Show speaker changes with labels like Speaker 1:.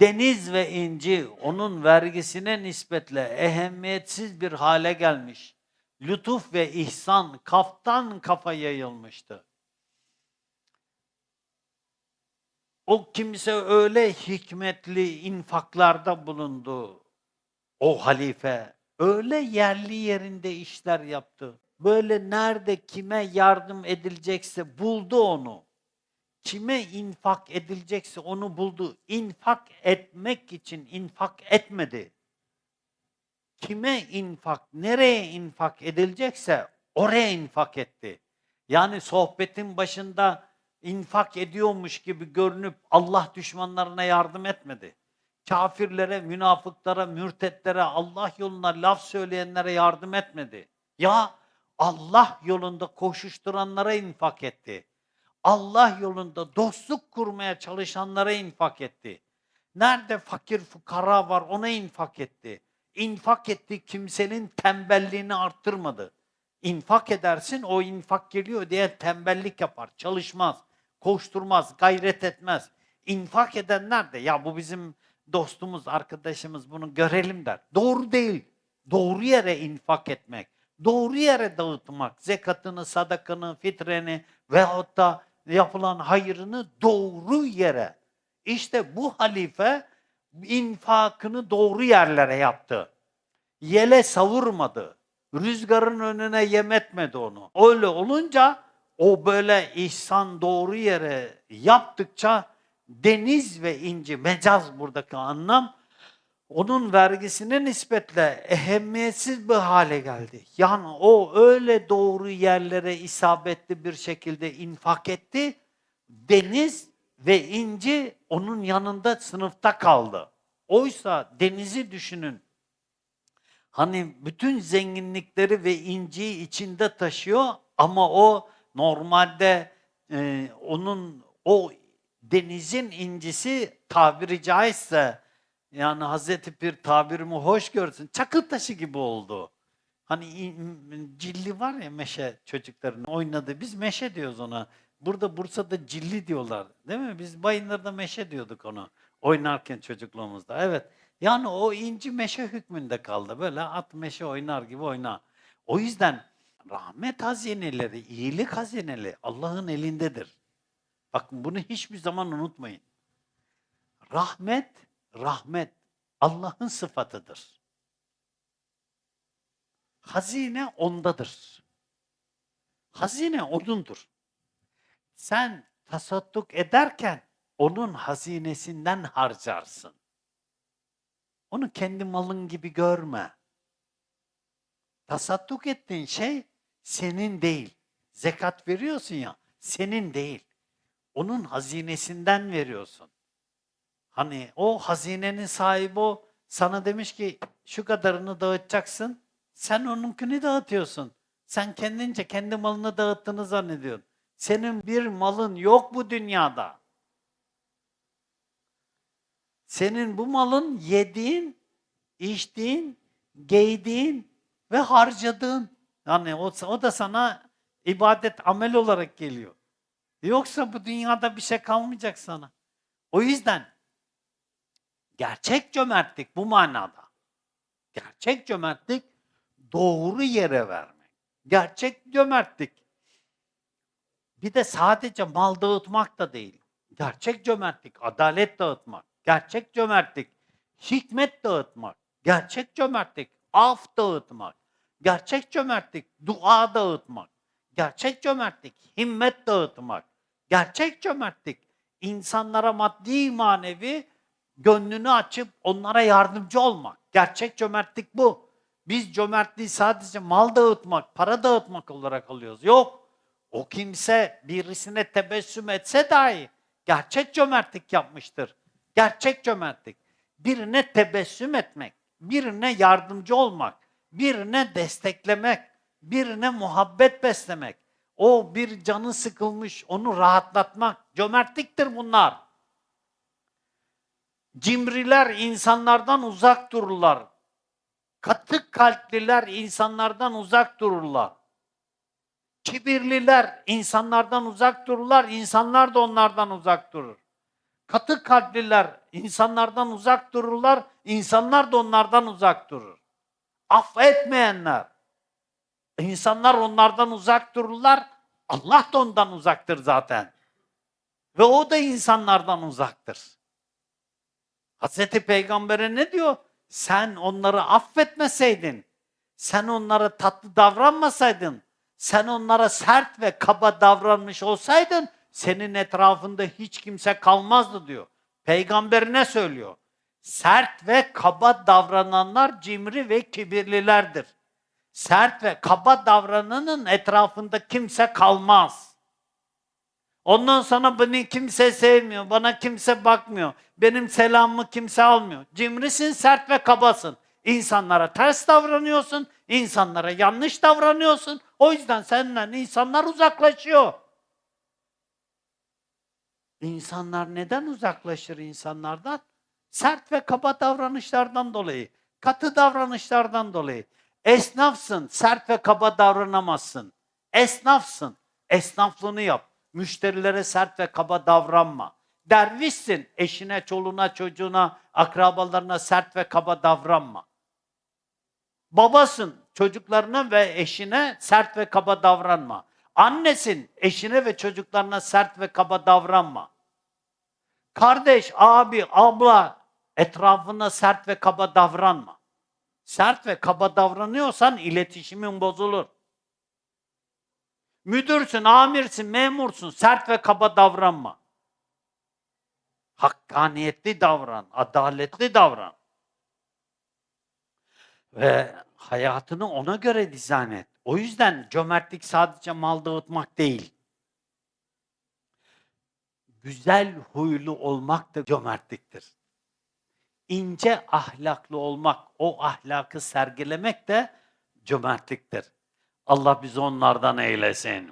Speaker 1: deniz ve inci onun vergisine nispetle ehemmiyetsiz bir hale gelmiş. Lütuf ve ihsan kaftan kafa yayılmıştı. O kimse öyle hikmetli infaklarda bulundu. O halife öyle yerli yerinde işler yaptı. Böyle nerede kime yardım edilecekse buldu onu. Kime infak edilecekse onu buldu. İnfak etmek için infak etmedi. Kime infak, nereye infak edilecekse oraya infak etti. Yani sohbetin başında infak ediyormuş gibi görünüp Allah düşmanlarına yardım etmedi. Kafirlere, münafıklara, mürtetlere, Allah yoluna laf söyleyenlere yardım etmedi. Ya Allah yolunda koşuşturanlara infak etti. Allah yolunda dostluk kurmaya çalışanlara infak etti. Nerede fakir fukara var ona infak etti. İnfak etti kimsenin tembelliğini arttırmadı. İnfak edersin o infak geliyor diye tembellik yapar, çalışmaz, koşturmaz, gayret etmez. İnfak edenler de ya bu bizim dostumuz, arkadaşımız bunu görelim der. Doğru değil. Doğru yere infak etmek, doğru yere dağıtmak, zekatını, sadakanı, fitreni veyahut da yapılan hayrını doğru yere. İşte bu halife infakını doğru yerlere yaptı. Yele savurmadı. Rüzgarın önüne yem etmedi onu. Öyle olunca o böyle ihsan doğru yere yaptıkça deniz ve inci, mecaz buradaki anlam, onun vergisine nispetle ehemmiyetsiz bir hale geldi. Yani o öyle doğru yerlere isabetli bir şekilde infak etti. Deniz ve inci onun yanında sınıfta kaldı. Oysa denizi düşünün. Hani bütün zenginlikleri ve inciyi içinde taşıyor ama o normalde e, onun o denizin incisi tabiri caizse yani Hazreti Pir tabirimi hoş görsün çakıl taşı gibi oldu. Hani cilli var ya meşe çocukların oynadığı biz meşe diyoruz ona. Burada Bursa'da cilli diyorlar değil mi? Biz Bayındır'da meşe diyorduk onu oynarken çocukluğumuzda. Evet. Yani o inci meşe hükmünde kaldı. Böyle at meşe oynar gibi oyna. O yüzden rahmet hazineleri, iyilik hazineleri Allah'ın elindedir. Bakın bunu hiçbir zaman unutmayın. Rahmet, rahmet Allah'ın sıfatıdır. Hazine ondadır. Hazine onundur. Sen tasadduk ederken onun hazinesinden harcarsın. Onu kendi malın gibi görme. Tasadduk ettiğin şey senin değil. Zekat veriyorsun ya, senin değil. Onun hazinesinden veriyorsun. Hani o hazinenin sahibi o sana demiş ki şu kadarını dağıtacaksın. Sen onunkini dağıtıyorsun. Sen kendince kendi malını dağıttığını zannediyorsun. Senin bir malın yok bu dünyada. Senin bu malın yediğin, içtiğin, giydiğin ve harcadığın. Yani o, o da sana ibadet, amel olarak geliyor. Yoksa bu dünyada bir şey kalmayacak sana. O yüzden gerçek cömertlik bu manada. Gerçek cömertlik doğru yere vermek. Gerçek cömertlik. Bir de sadece mal dağıtmak da değil. Gerçek cömertlik, adalet dağıtmak. Gerçek cömertlik, hikmet dağıtmak. Gerçek cömertlik, af dağıtmak. Gerçek cömertlik, dua dağıtmak. Gerçek cömertlik, himmet dağıtmak. Gerçek cömertlik, insanlara maddi manevi gönlünü açıp onlara yardımcı olmak. Gerçek cömertlik bu. Biz cömertliği sadece mal dağıtmak, para dağıtmak olarak alıyoruz. Yok. O kimse birisine tebessüm etse dahi gerçek cömertlik yapmıştır. Gerçek cömertlik. Birine tebessüm etmek, birine yardımcı olmak, birine desteklemek, birine muhabbet beslemek. O bir canı sıkılmış, onu rahatlatmak. Cömertliktir bunlar. Cimriler insanlardan uzak dururlar. Katı kalpliler insanlardan uzak dururlar. Kibirliler insanlardan uzak dururlar, insanlar da onlardan uzak durur. Katı kalpliler insanlardan uzak dururlar, insanlar da onlardan uzak durur. Affetmeyenler, insanlar onlardan uzak dururlar, Allah da ondan uzaktır zaten. Ve o da insanlardan uzaktır. Hazreti Peygamber'e ne diyor? Sen onları affetmeseydin, sen onlara tatlı davranmasaydın, sen onlara sert ve kaba davranmış olsaydın, senin etrafında hiç kimse kalmazdı diyor. Peygamber ne söylüyor? Sert ve kaba davrananlar cimri ve kibirlilerdir. Sert ve kaba davrananın etrafında kimse kalmaz. Ondan sonra beni kimse sevmiyor, bana kimse bakmıyor. Benim selamımı kimse almıyor. Cimrisin, sert ve kabasın. İnsanlara ters davranıyorsun, insanlara yanlış davranıyorsun. O yüzden senden insanlar uzaklaşıyor. İnsanlar neden uzaklaşır insanlardan? Sert ve kaba davranışlardan dolayı, katı davranışlardan dolayı. Esnafsın, sert ve kaba davranamazsın. Esnafsın, esnaflığını yap. Müşterilere sert ve kaba davranma. Dervişsin, eşine, çoluğuna, çocuğuna, akrabalarına sert ve kaba davranma. Babasın, çocuklarına ve eşine sert ve kaba davranma. Annesin, eşine ve çocuklarına sert ve kaba davranma. Kardeş, abi, abla etrafına sert ve kaba davranma. Sert ve kaba davranıyorsan iletişimin bozulur. Müdürsün, amirsin, memursun, sert ve kaba davranma. Hakkaniyetli davran, adaletli davran. Ve hayatını ona göre dizayn et. O yüzden cömertlik sadece mal dağıtmak değil. Güzel huylu olmak da cömertliktir. İnce ahlaklı olmak, o ahlakı sergilemek de cömertliktir. Allah bizi onlardan eylesin.